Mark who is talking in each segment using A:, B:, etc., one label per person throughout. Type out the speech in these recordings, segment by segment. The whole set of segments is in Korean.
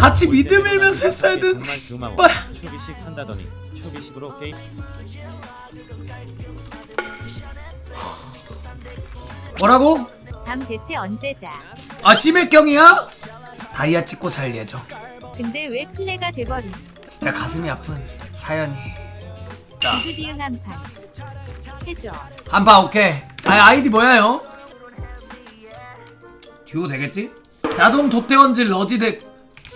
A: 같이 미드 밀면서 했어야 되는데. 씨발
B: 초비식 한다더니 초비식으로 게임
A: 뭐라고?
C: 잠 대체 언제 자?
A: 아 심액경이야? 다이아 찍고 잘 예정
C: 근데 왜 플레가 돼버림?
A: 진짜 가슴이 아픈 사연이 자
C: 디그디응 한판 해줘
A: 한파 오케이 아 아이디 뭐야요? 듀오 되겠지? 자동 도태원질 러지덱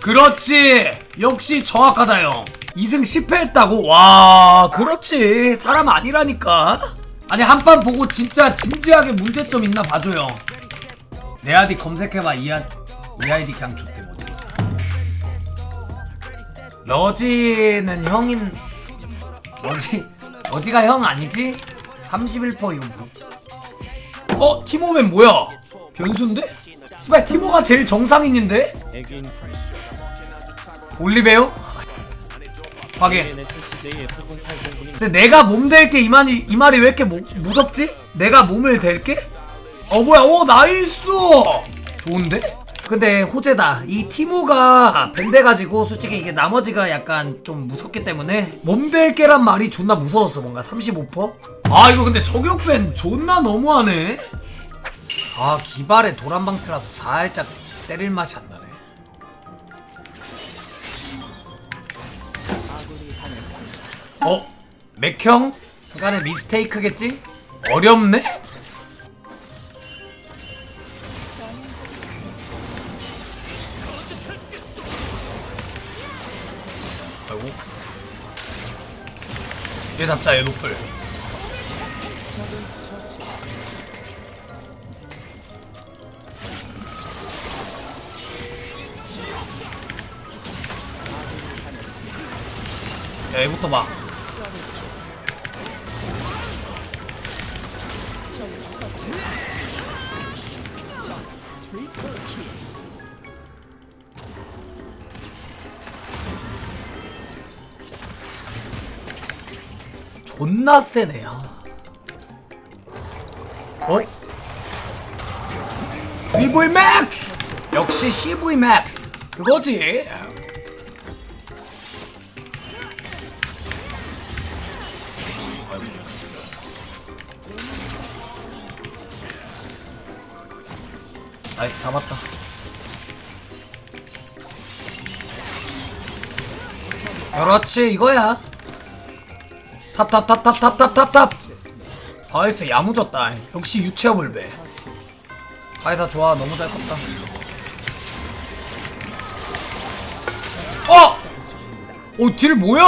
A: 그렇지 역시 정확하다 형 2승 10패 했다고? 와 그렇지 사람 아니라니까 아니 한판 보고 진짜 진지하게 문제점 있나 봐줘 형내 아이디 검색해봐 이, 아, 이 아이디 그냥 좋대 뭐지 러지는 형인 러지 러지가 형 아니지? 31% 이거 뭐 어? 티모맨 뭐야? 변수인데? 씨발 티모가 제일 정상인인데? 올리베요? 확인
B: NS 시대의 4080분인
A: 근데 내가 몸 댈게 이 말이 이 말이 왜 이렇게 무, 무섭지? 내가 몸을 댈게? 어 뭐야 오 나이스 좋은데? 근데 호재다 이 티모가 밴돼가지고 솔직히 이게 나머지가 약간 좀 무섭기 때문에 몸 댈게란 말이 존나 무서웠어 뭔가 35%? 아 이거 근데 저격밴 존나 너무하네 아 기발에 도란방패라서 살짝 때릴 맛이 안 나네 어? 맥형? 그간의 미스테이크겠지? 어렵네? 아이고 얘 잡자 얘 노플 야 얘부터 봐 존나 세네 요. 어? CV 맥스! 역시 CV 맥스 그거지. 나이스 잡았다. 그렇지 이거야 탑탑탑탑탑탑 탑탑. 나이스 야무졌다. 역시 유체화 불배. 아이다 좋아. 너무 잘 컸다. 어! 어 딜 뭐야?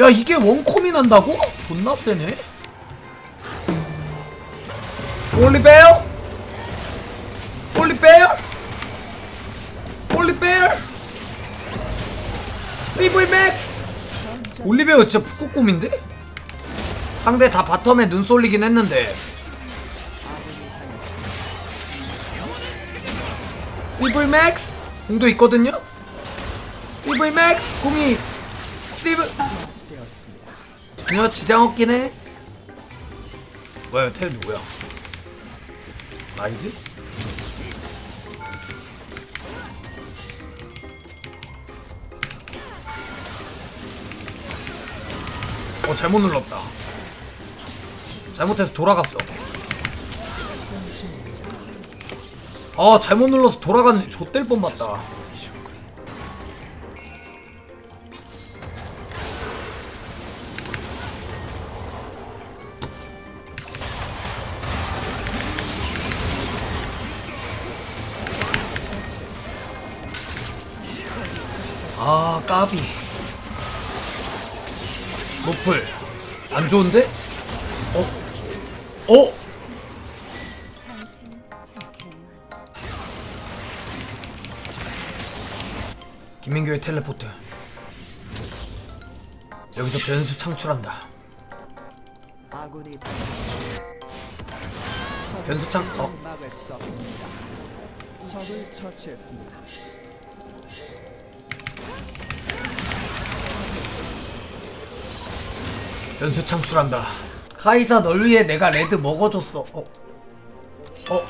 A: 야 이게 원콤이 난다고? 존나 세네. 올리베어 올리베어 진짜 북극곰인데? 상대 다 바텀에 눈 쏠리긴 했는데 CV 맥스 공도 있거든요? CV 맥스 공이 CV 전혀 지장 없긴 해 뭐야 태우 누구야 아니지? 어 잘못 눌렀다. 잘못해서 돌아갔어. 아 잘못 눌러서 돌아갔네. 좆될 뻔봤다 좋은데? 어? 어? 김민규의 텔레포트 여기서 변수 창출한다 변수 창.. 어?
D: 적을 처치했습니다.
A: 변수 창출한다. 카이사 널 위해 내가 레드 먹어줬어. 어? 어?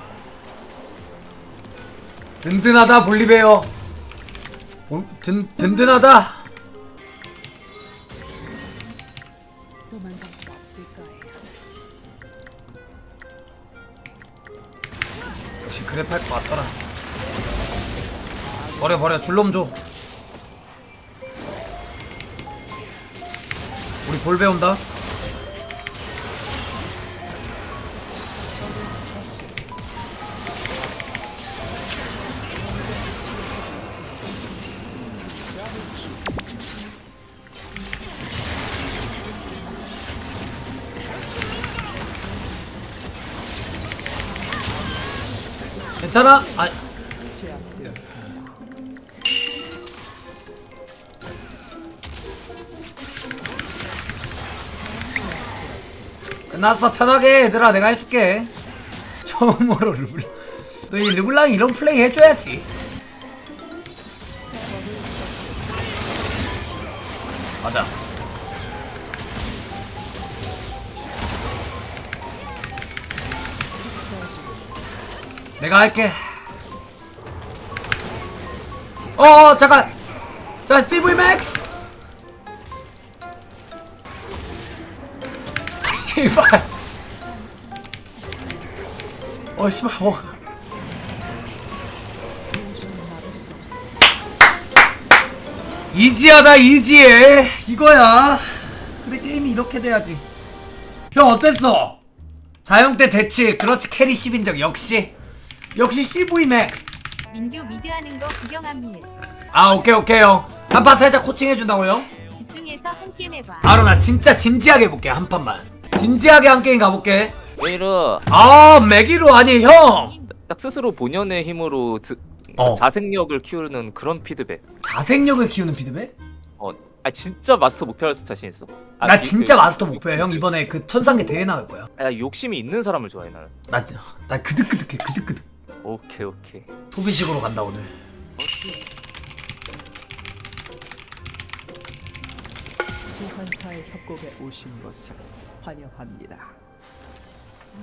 A: 든든하다 볼리베어. 본- 든, 든든하다.
E: 도망갈 수 없을 거예요.
A: 역시 그랩 할것 같더라. 버려 버려. 줄놈 줘 볼 배운다 괜찮아? 아, 끝났어 편하게 얘들아 내가 해줄게. 처음으로 르블 너이 르블랑이 이런 플레이 해줘야지. 맞아 내가 할게. 어 잠깐. 자 CV 맥 씨발 어 씨발 어. 이지하다 이지해 이거야 그래 게임이 이렇게 돼야지 형 어땠어? 4형 때 대치 그렇지 캐리 10인 적 역시 역시 CV 맥스
C: 민규 미드 하는 거 구경합니다.
A: 아 오케이 오케이 형 한판 살짝 코칭해준다고 형?
C: 집중해서 한 게임 해봐.
A: 바로 나 진짜 진지하게 해볼게 한 판만 진지하게 한 게임 가볼게
F: 오히려
A: 아 매기로 아니 형
F: 딱 스스로 본연의 힘으로 드,
A: 어.
F: 자생력을 키우는 그런 피드백.
A: 자생력을 키우는 피드백?
F: 어, 아 진짜 마스터 목표할 자신 있어. 아,
A: 나
F: 이-
A: 진짜
F: 그-
A: 마스터 목표야 형 이번에 그 천상계 대회 나갈 거야
F: 아, 욕심이 있는 사람을 좋아해 나는.
A: 나, 진- 나 그득그득해 그득그득
F: 오케이 오케이.
A: 소비식으로 간다 오늘
D: 소환사의 협곡에 오신 것을 환영합니다.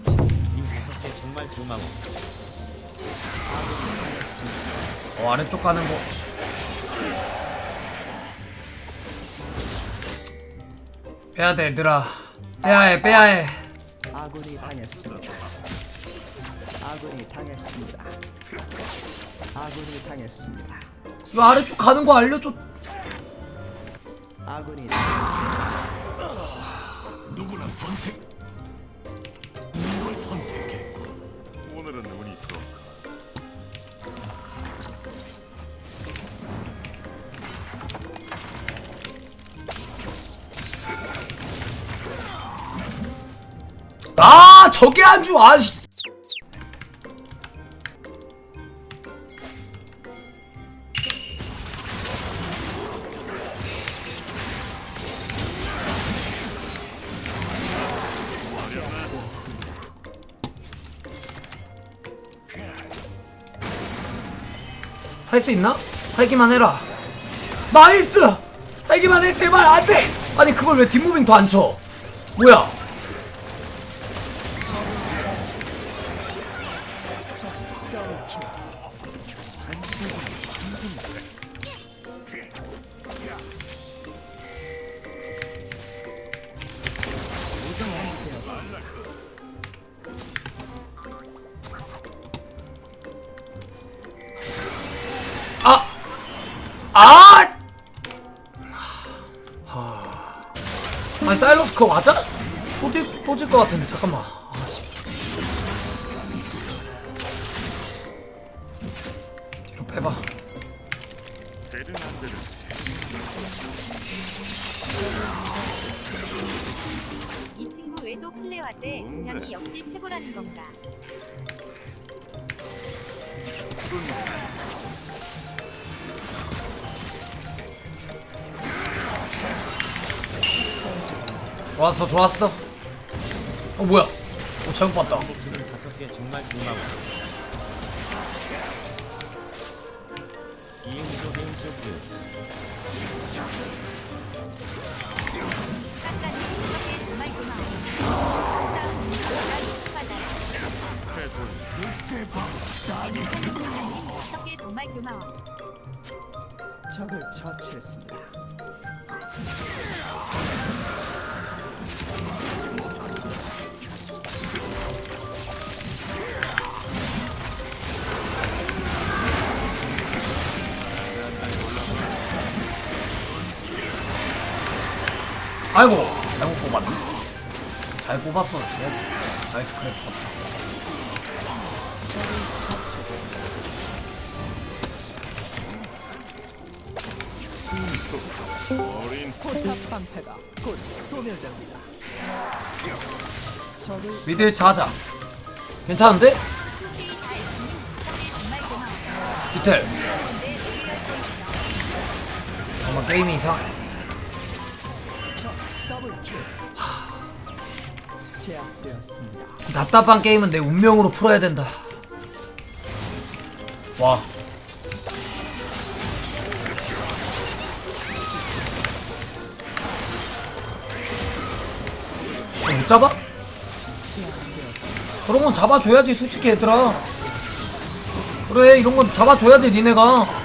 B: 님 다섯 개 정말 고마워.
A: 어 아래쪽 가는 거 빼야 돼 얘들아 빼야 해 빼야 해
D: 아군이 당했습니다. 아군이 당했습니다. 아군이 당했습니다.
A: 이거 아래쪽 가는 거 알려줘
D: 아군이 당했습니다.
G: 오늘은 운이 좋고
A: 아 저게 안주 아씨 살 수 있나? 살기만 해라 나이스! 살기만 해 제발 안돼! 아니 그걸 왜 뒷무빙 더 안 쳐? 뭐야 그거 맞아? 또질 또질 것 같은데 잠깐만. 아씨. 뒤로 빼봐.
C: 이 친구 외도 플레이화 때 동양이 역시 최고라는 건가?
A: 좋았어 좋았어. 어 뭐야? 어 잘못 봤다.
B: 님 다섯 개 정말 고마워. 이응조
C: 덕에 정말 고마워. 고마워.
D: 처치했습니다.
A: 아이고 잘못 뽑았네. 잘 뽑았어 주야 나이스 크랩 좋다.
G: 어린
D: 포탑 방패가 곧 소멸됩니다. 적을
A: 미드 자자. 괜찮은데? 디텔 정말 게임이 이상
D: 더
A: 답답한 게임은 내 운명으로 풀어야 된다. 와. 어, 못 잡아? 그런 건 잡아줘야지 솔직히 얘들아. 그래 이런 건 잡아줘야 돼 니네가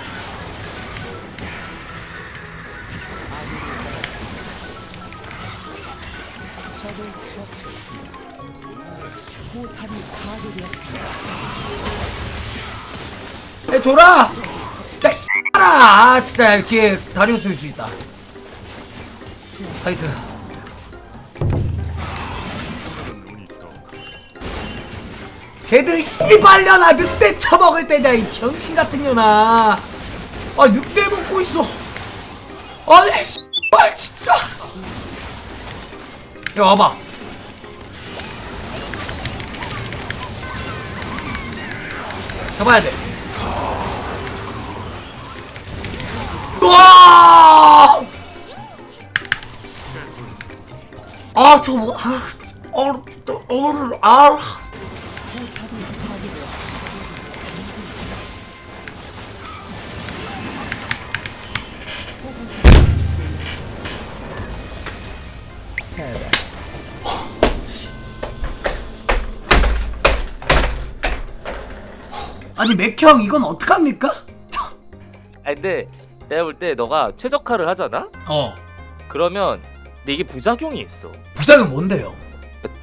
A: 줘라! 진짜 씨발아! 아 진짜 뒤에 다리우스 올수 있다. 타이트. 걔들 씨발려나 늑대 처먹을 때냐 이 병신 같은 년아. 아 늑대 먹고 있어. 아니 씨발 진짜. 야 와봐. 잡아야 돼 와 아 저거 뭐, 아, 어, 또, 어, 아. 아니 맥형 이건 어떡합니까?
F: 아니 근데 내가 볼 때 너가 최적화를 하잖아?
A: 어.
F: 그러면 근데 이게 부작용이 있어.
A: 부작용 뭔데요?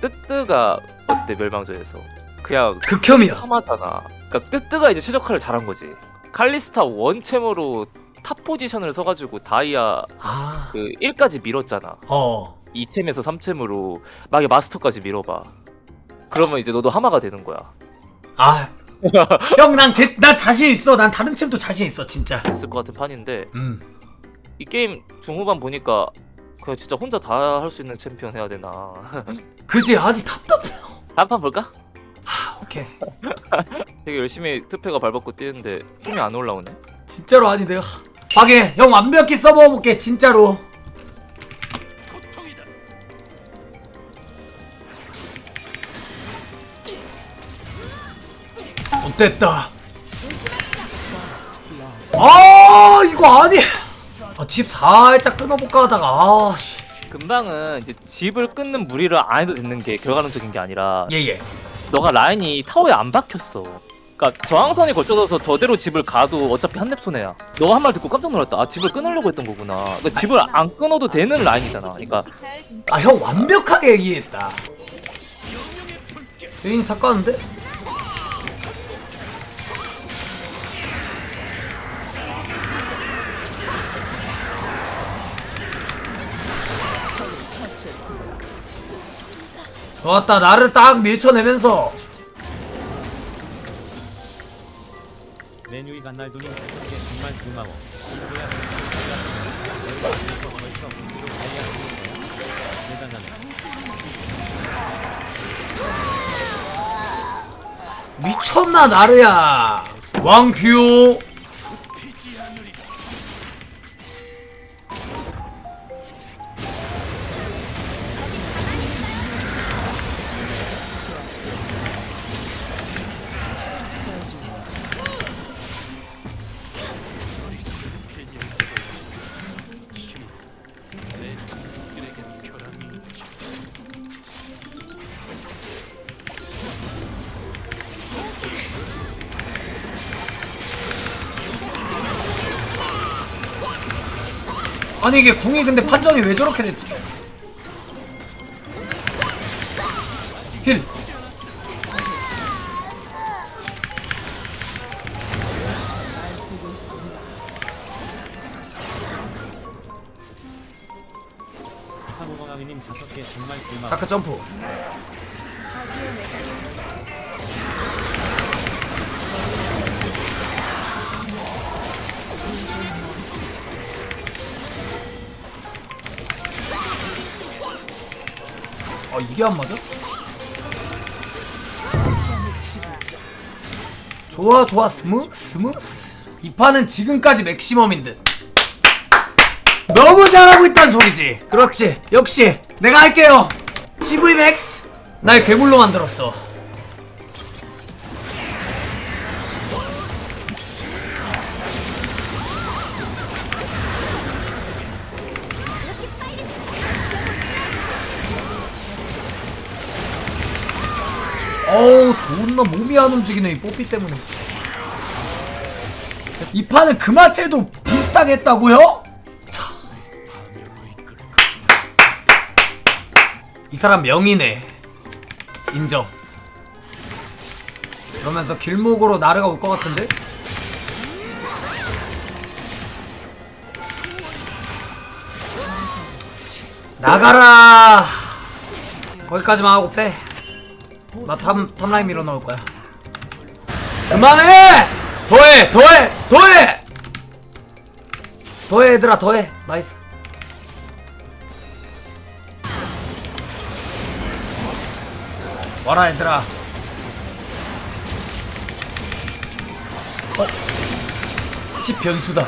F: 뜨뜨가 어때 멸망전에서? 그냥
A: 극혐이야.
F: 탐하잖아. 그러니까 뜨뜨가 이제 최적화를 잘한 거지. 칼리스타 원챔으로 탑 포지션을 서가지고 다이아
A: 아,
F: 그 1까지 밀었잖아.
A: 어.
F: 2챔에서 3챔으로 막에 마스터까지 밀어봐. 그러면 이제 너도 하마가 되는 거야.
A: 아. 형, 난, 개, 난 자신 있어. 난 다른 챔도 자신 있어, 진짜.
F: 있을 것 같은 판인데
A: 음.
F: 이 게임 중후반 보니까 그냥 진짜 혼자 다 할 수 있는 챔피언 해야 되나
A: 그지? 아니, 답답해.
F: 다음 판 볼까?
A: 오케이.
F: 되게 열심히 트페가 밟았고 뛰는데 힘이 안 올라오네
A: 진짜로 아니, 내가. 하게, 형 완벽히 써먹어볼게, 진짜로. 어땠다. 아, 이거 아니. 아, 집 살짝 끊어볼까 하다가, 아, 씨.
F: 금방은 이제 집을 끊는 무리를 안 해도 되는 게 결과론적인 게 아니라
A: 예, 예.
F: 너가 라인이 타워에 안 박혔어 그러니까 저항선이 걸쳐져서 저대로 집을 가도 어차피 한렙 손해야 너가 한말 듣고 깜짝 놀랐다 아 집을 끊으려고 했던 거구나 그러니까 집을 안 끊어도 되는 라인이잖아 그러니까
A: 아, 형 완벽하게 얘기했다. 여인 삭가는데? 좋았다 나를 딱 밀쳐내면서
B: 내뉴이 다섯 개 정말 고마워. 대단하네.
A: 미쳤나 나르야 왕큐 아니 이게 궁이 근데 판정이 왜 저렇게 됐지? 힐.
B: 사고강이님 다섯 개 정말 고마워.
A: 자크 점프. 이게 안 맞아? 좋아 좋아. 스무스 스무스 이 판은 지금까지 맥시멈인 듯. 너무 잘하고 있단 소리지. 그렇지. 역시 내가 할게요. CV 맥스 날 괴물로 만들었어 어우 존나 몸이 안 움직이네 이 뽀삐 때문에 이 판은 금화체도 비슷하게 했다고요? 차. 이 사람 명이네 인정 그러면서 길목으로 나르가 올 것 같은데? 나가라 거기까지만 하고 빼 나 탑, 탑라인 밀어 넣을 거야. 그만해! 더해! 더해! 더해! 더해, 얘들아, 더해. 나이스. 와라, 얘들아. 어? 10 변수다.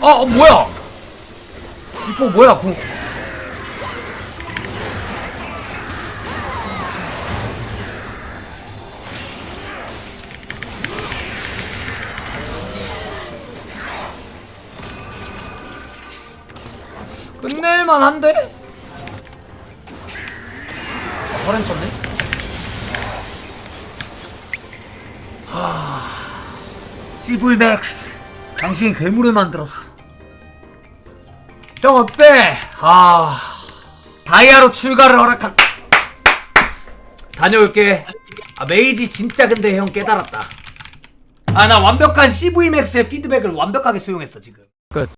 A: 어, 어, 뭐야? 이거 뭐야, 구. 끝낼만 한데? 아, 허렌 쳤네? 하... CV 맥스 당신이 괴물을 만들었어 형 어때? 아... 다이아로 출가를 허락한 다녀올게. 아 메이지 진짜 근데 형 깨달았다. 아 나 완벽한 CV 맥스의 피드백을 완벽하게 수용했어 지금.
F: 끝